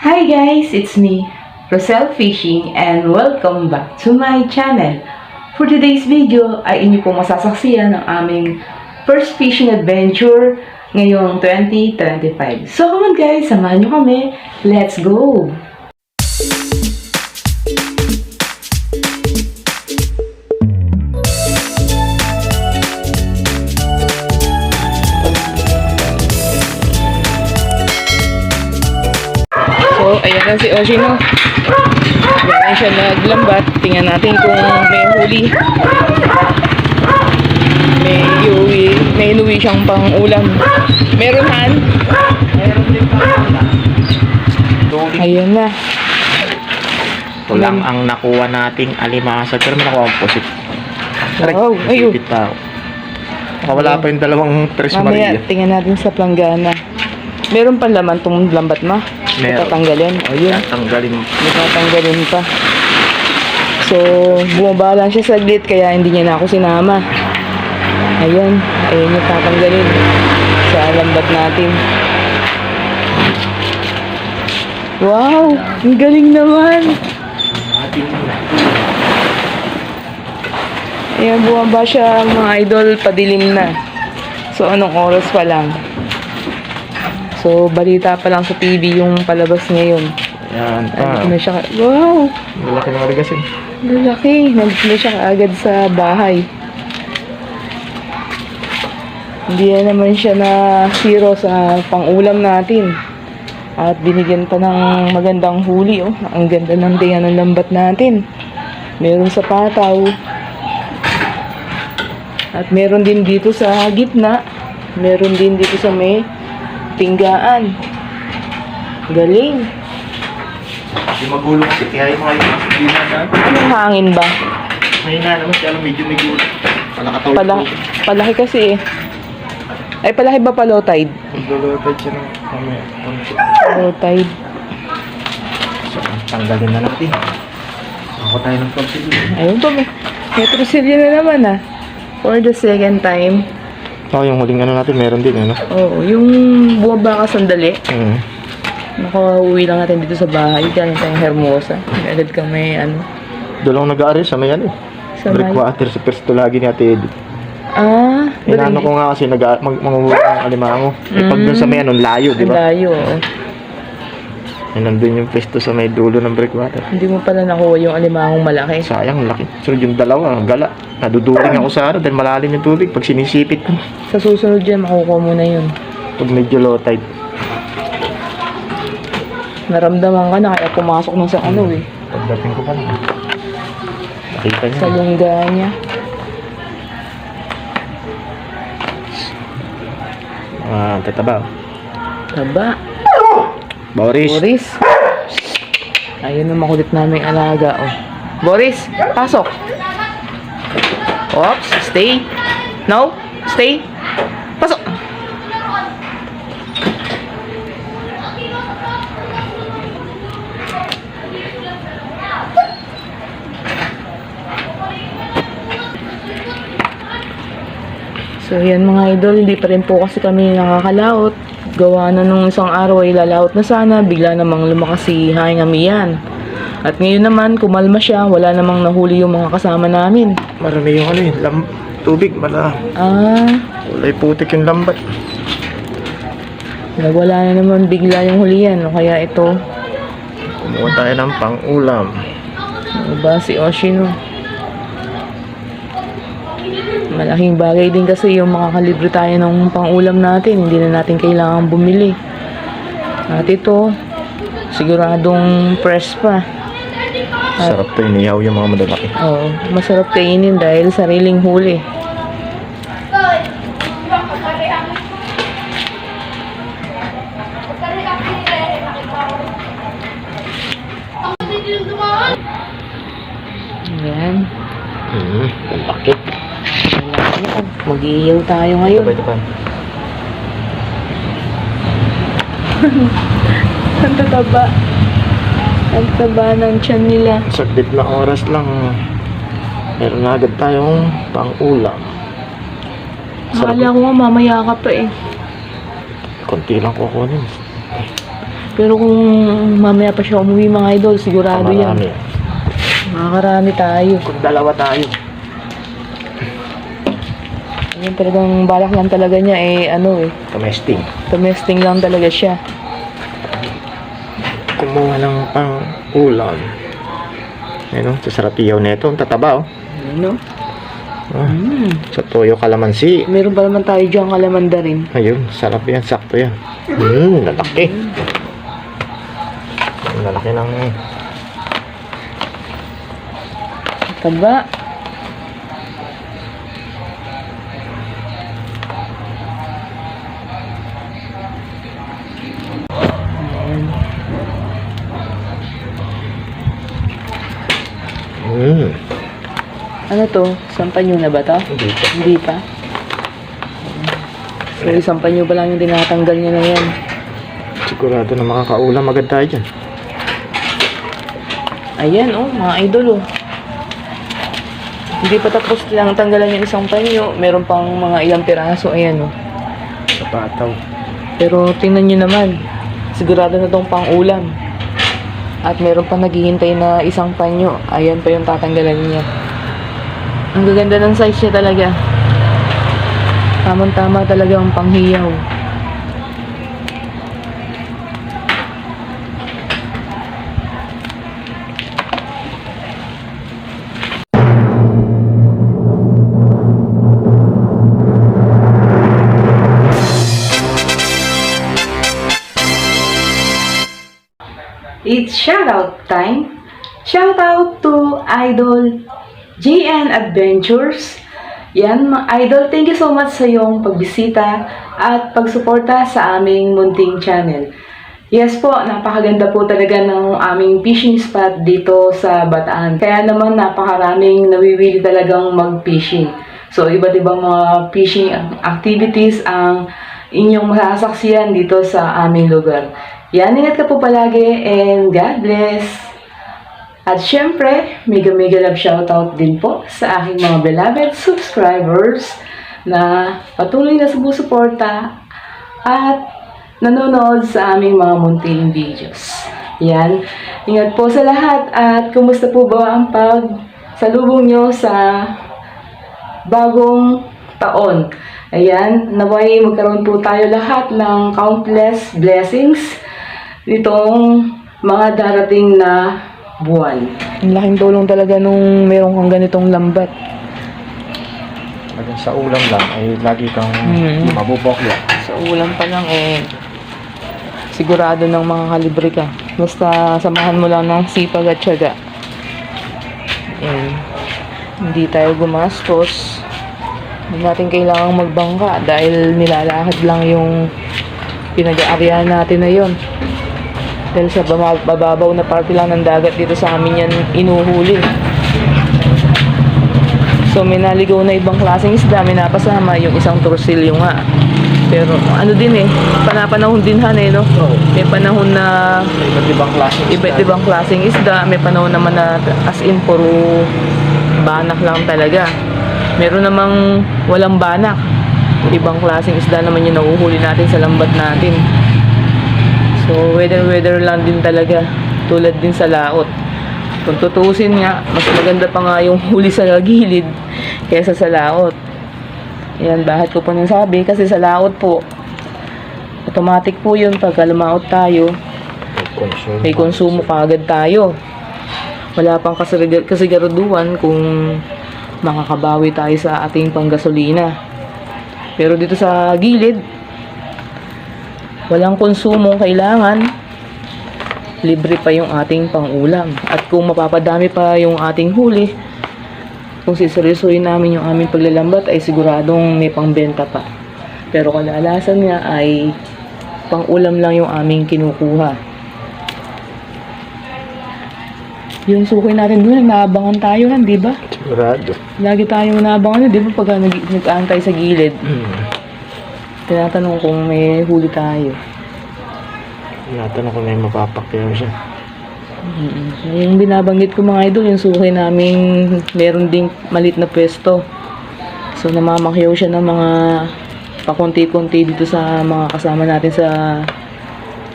Hi guys, it's me, Rosel Fishing and welcome back to my channel. For today's video ay inyo pong masasaksiyan ang aming first fishing adventure ngayong 2025. So come on guys, samahan nyo kami. Let's go! So, ayan na si Oshino. Galing siya naglambat. Tingnan natin kung may huli. May iuwi, may inuwi siyang pang ulam. Meron han? Ayan na. Ito lang ang nakuha nating alimasa. Pero may nakuha ang pusit. Wow, ayun. Pa ako. Nakawala pa yung dalawang Tres Mamaya, Maria. tingnan natin sa planggana. Meron pa laman tong lambat ma? Meron. Tatanggalin. O yun. Tanggalin. Natatanggalin pa. So, bumaba lang siya saglit kaya hindi niya na ako sinama. Ayun, ayun yung tatanggalin sa lambat natin. Wow, ang galing naman. Ayan, bumaba siya mga idol, padilim na. So, anong oras pa lang? So, balita pa lang sa TV yung palabas ngayon. Yan Ano pa. na siya? Wow! Lalaki ng aligasin. Lalaki. Nandito na siya agad sa bahay. Hindi na naman siya na hero sa pangulam natin. At binigyan pa ng magandang huli. Oh. Ang ganda ng tinga ng lambat natin. Meron sa pataw. At meron din dito sa gitna. Meron din dito sa may tinggaan. Galing. Hindi magulo kasi kaya yung mga yung mga Anong hangin ba? May na naman siya alam medyo may gulo. Palakataw. Pala, palaki kasi eh. Ay, palaki ba pa low tide? Lulutad siya ng mamaya. tide. So, tanggalin na natin. Ako tayo ng pagsigil. Ayun may, may trusilyo na naman ah. For the second time. Oh, yung huling ano natin, meron din, ano? Oo, yung bumaba ka sandali. Hmm. Nakauwi lang natin dito sa bahay. Galing tayong Hermosa. Agad kami, ano. Doon lang nag-aaral sa may ano eh. Sa. Breakwater sa Persto lagi ni Ate Edith. Ah, Inano ko nga kasi nag mag mangunguha ng alimango. Eh pag doon sa may ano, layo, di ba? layo. oo. Eh, nandun yung pesto sa may dulo ng breakwater. Hindi mo pala nakuha yung alimangong malaki. Sayang, laki. Sunod yung dalawa, gala. Naduduling ako sa ano dahil malalim yung tubig. Pag sinisipit ko, Sa susunod dyan, makukuha mo na yun. pag medyo low tide. Naramdaman ka na kaya pumasok na sa ano eh. Pagdating ko pa na. Nakita niya. Sa lungga niya. Ah, tataba. Taba. Boris. Boris. Ayun ang makulit naming alaga, oh. Boris, pasok. Oops, stay. No, stay. Pasok. So yan mga idol, hindi pa rin po kasi kami nakakalaot. Gawa na nung isang araw ay lalaot na sana, bigla namang lumakas si Haing Amiyan. At ngayon naman, kumalma siya, wala namang nahuli yung mga kasama namin. Marami yung ano eh, lam tubig, mala. Ah, Kulay putik yung lambat. nagwala na naman bigla yung hulihan. O kaya ito, Kumuha tayo ng pang-ulam. ano ba si Oshino? Malaking bagay din kasi yung makakalibre tayo ng pangulam natin. Hindi na natin kailangan bumili. At ito, siguradong fresh pa. Sarap to, inihaw yung mga madalaki. Oo, masarap kainin dahil sariling huli. Mag-iiyaw tayo ngayon. Ito pa. Ang tataba. Ang taba ng tiyan nila. Saglit na oras lang. Meron na agad tayong pang-ulam. Akala ko nga mamaya ka pa eh. Konti lang kukunin. Pero kung mamaya pa siya umuwi mga idol, sigurado yan. Marami. Makakarami tayo. Kung dalawa tayo. Yung talagang balak lang talaga niya eh, ano eh, Tumesting. tumesting lang talaga siya. Kumuha ng pang ulam. Ayun o, sa sarapiyaw nito. Ang tataba oh. Ano? Ah, Mm. Sa toyo kalamansi. Meron pa naman tayo dyan kalamanda rin. Ayun, sarap yan. Sakto yan. Hmm, lalaki. Ang lalaki ng... Taba. Hmm, Ano to? Sampanyo na ba to? hindi pa. Hindi pa. So, isang panyo pa lang yung tinatanggal niya na yan. Sigurado na makakaulam agad tayo dyan. Ayan, oh, mga idol, oh. Hindi pa tapos lang tanggalan yung isang panyo. Meron pang mga ilang piraso, ayan, oh. Sa pataw. Pero tingnan nyo naman, sigurado na tong pang ulam. At meron pa naghihintay na isang panyo. Ayan pa yung tatanggalan niya. Ang gaganda ng size niya talaga. Tamang-tama talaga ang panghiyaw. Shoutout time. Shoutout to Idol JN Adventures. Yan, Idol, thank you so much sa iyong pagbisita at pagsuporta sa aming munting channel. Yes po, napakaganda po talaga ng aming fishing spot dito sa Bataan. Kaya naman napakaraming nawiwili talagang mag-fishing. So, iba't ibang mga fishing activities ang inyong masasaksiyan dito sa aming lugar. Yan, ingat ka po palagi and God bless! At syempre, mega mega love shoutout din po sa aking mga beloved subscribers na patuloy na sumusuporta at nanonood sa aming mga munting videos. Yan. Ingat po sa lahat at kumusta po ba ang pag salubong nyo sa bagong taon. Ayan, naway magkaroon po tayo lahat ng countless blessings nitong mga darating na buwan. Ang laking tulong talaga nung meron kang ganitong lambat. Laging sa ulam lang ay lagi kang Mm. mabubokya. Sa ulam pa lang eh, sigurado ng mga kalibre ka. Basta samahan mo lang ng sipag at tiyaga. Ayan. Hindi tayo gumastos. Hindi natin kailangang magbangka dahil nilalakad lang yung pinag-aaryahan natin na yon. Dahil sa bababaw na parte lang ng dagat dito sa amin yan inuhuli. So may naligaw na ibang klaseng isda, may napasama yung isang torsilyo nga. Pero ano din eh, panapanahon din han eh, no? May panahon na Iba't ibang klase. iba't ibang klaseng isda, may panahon naman na as in puro banak lang talaga. Meron namang walang banak. Ibang klaseng isda naman yung nahuhuli natin sa lambat natin. So, weather-weather lang din talaga. Tulad din sa laot. Kung tutuusin nga, mas maganda pa nga yung huli sa gilid kaysa sa laot. Yan, bakit ko po nang sabi? Kasi sa laot po, automatic po yun pagka lumaot tayo, may konsumo kaagad tayo. Wala pang kasig- kasiguraduhan kung makakabawi tayo sa ating panggasolina. Pero dito sa gilid, walang konsumong kailangan. Libre pa yung ating pangulam. At kung mapapadami pa yung ating huli, kung siseryosohin namin yung aming paglalambat, ay siguradong may pangbenta pa. Pero kalalasan nga ay pangulam lang yung aming kinukuha. Yung sukoy natin doon, naabangan tayo lang, di ba? Sigurado. Lagi tayong naabangan, di ba? Pag nag nag-aantay sa gilid, Hmm. Tinatanong kung may huli tayo. Tinatanong ko may mapapakyaw siya. Mm. Yung binabanggit ko mga idol, yung sukoy namin meron ding malit na pwesto. So namamakyaw siya ng mga pakunti-kunti dito sa mga kasama natin sa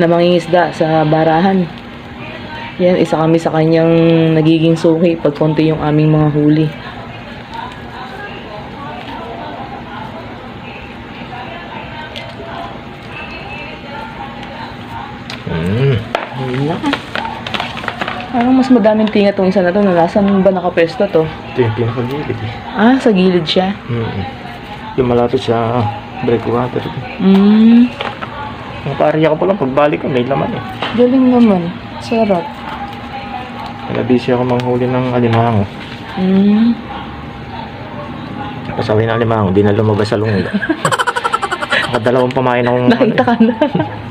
na mangingisda sa barahan. Yan, isa kami sa kanyang nagiging suki pag konti yung aming mga huli. Mas madaming tinga tong isa na to. Nalasan ba nakapwesto to? Ito yung pinakagilid eh. Ah, sa gilid siya. Hmm. Yung malapit sa breakwater. Hmm, Ang paariya ko pa lang, pagbalik ko, may laman eh. galing naman. Sarap. Nabisi ako manghuli ng alimango. Hmm, Pasaway ng alimango, di na lumabas sa lungga. Nakadalawang pamain akong... nakita ka na.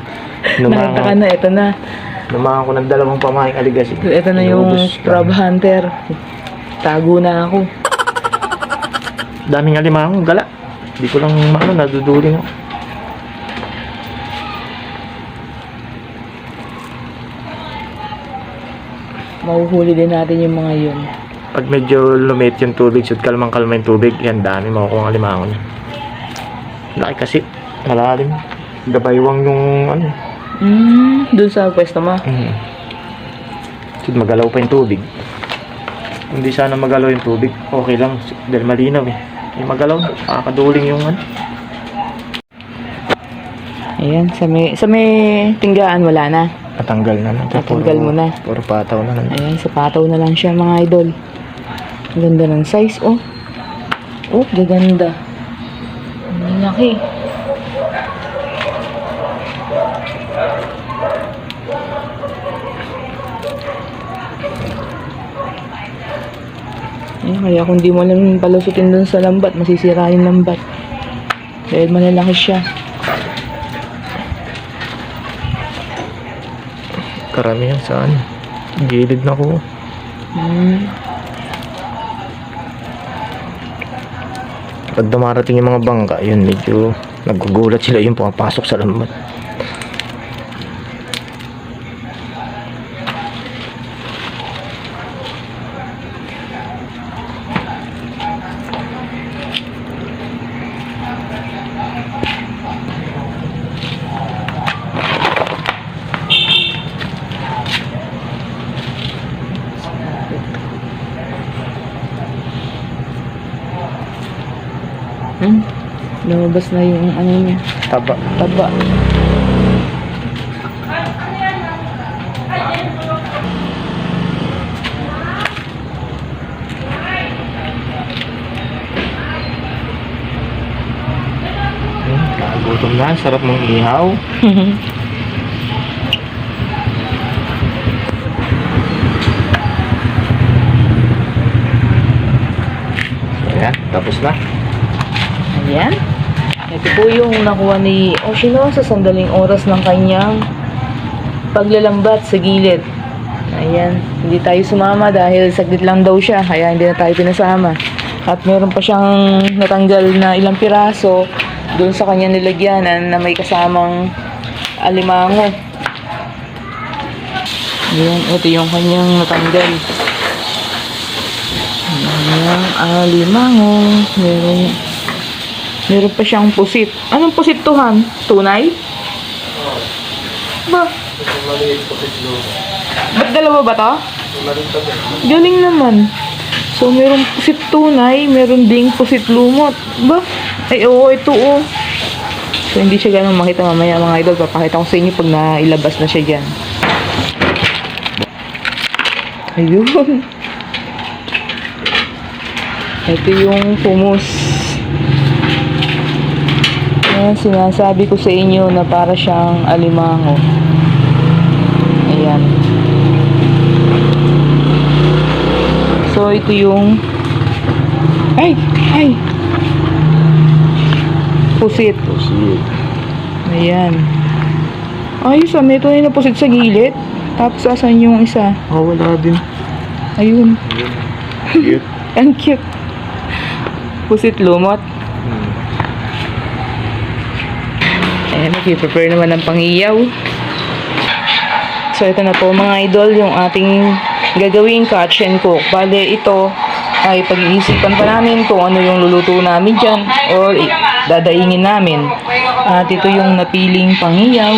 nakita ka na, ito na. Lumangan ko ng dalawang pamain aligas. eh. Ito na yung Inubos crab hunter. Tago na ako. Daming alimango, gala. Hindi ko lang ano, naduduling ako. Mahuhuli din natin yung mga yun. Pag medyo lumit yung tubig, shoot kalmang-kalma yung tubig, yan dami makukuha ang alimango niya. Laki kasi, malalim. Gabaywang yung ano. Hmm, dun sa pwesto mo. Mm. Shoot magalaw pa yung tubig. Hindi sana magalaw yung tubig, okay lang. Dahil malinaw eh. Yung magalaw, nakakaduling yung ano. Ayan, sa may, sa may tinggaan wala na. Natanggal na lang. Natanggal mo na. Puro pataw na lang. Ayan, sa pataw na lang siya mga idol. Ang ganda ng size, oh. Oh, gaganda. Ang laki. Ayan, kaya kung di mo lang palusutin dun sa lambat, masisira yung lambat. Dahil malalaki siya. Karamihan sa ano. Gilid na ko. Hmm. Pag dumarating yung mga bangka, yun medyo nagugulat sila yung pumapasok sa lambat. Hmm? Lumabas na yung ano niya. Taba. Taba. Hmm, Kagutom na, sarap mong ihaw. Ayan, tapos na. Ayan. Ito po yung nakuha ni Oshino sa sandaling oras ng kanyang paglalambat sa gilid. Ayan. Hindi tayo sumama dahil saglit lang daw siya. Kaya hindi na tayo pinasama. At meron pa siyang natanggal na ilang piraso doon sa kanya nilagyanan na may kasamang alimango. Ayan. Ito yung kanyang natanggal. Ayan. Alimango. Meron Meron pa siyang pusit. Anong pusit to, Han? Tunay? Ba? Ba't dalawa ba to? Galing naman. So, merong pusit tunay, meron ding pusit lumot. Ba? Ay, oo, ito, oo. So, hindi siya ganun makita mamaya mga idol. Papakita ko sa inyo pag nailabas na siya dyan. Ayun. Ito yung pumus. Ayan, sinasabi ko sa inyo na para siyang alimango. Ayan. So, ito yung... Ay! Ay! Pusit. Ayan. Ayos ah, may tunay na pusit sa gilid. Tapos, asan yung isa? Oh, wala din. Ayun. Cute. Ang cute. Pusit lumot. Ayan, nag-prepare naman ng pangiyaw. So, ito na po mga idol, yung ating gagawing catch and cook. Bale, ito ay pag-iisipan pa namin kung ano yung luluto namin dyan or dadaingin namin. At ito yung napiling pangiyaw.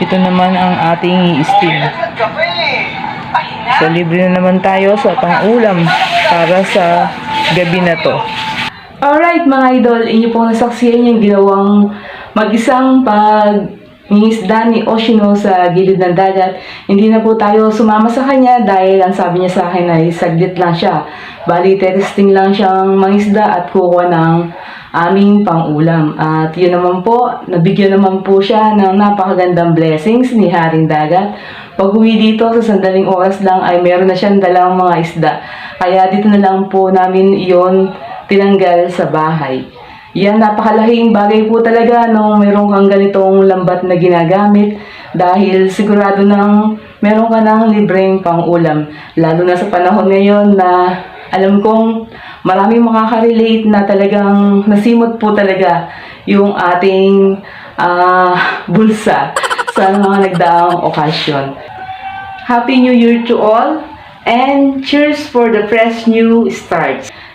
Ito naman ang ating i-steam. So, libre na naman tayo sa pang-ulam para sa gabi na to. Alright mga idol, inyo pong nasaksiyan yung ginawang mag-isang pag Ningisda ni Oshino sa gilid ng dagat. Hindi na po tayo sumama sa kanya dahil ang sabi niya sa akin ay saglit lang siya. Bali, testing lang siyang mangisda at kukuha ng aming pang-ulam. At yun naman po, nabigyan naman po siya ng napakagandang blessings ni Haring Dagat. Pag uwi dito sa sandaling oras lang ay meron na siyang dalang mga isda. Kaya dito na lang po namin iyon tinanggal sa bahay. Yan, napakalaking bagay po talaga nung meron kang ganitong lambat na ginagamit dahil sigurado nang meron ka ng libreng pang-ulam. Lalo na sa panahon ngayon na alam kong maraming makaka-relate na talagang nasimot po talaga yung ating ah, bulsa sa mga nagdaang okasyon. Happy New Year to all and cheers for the fresh new starts.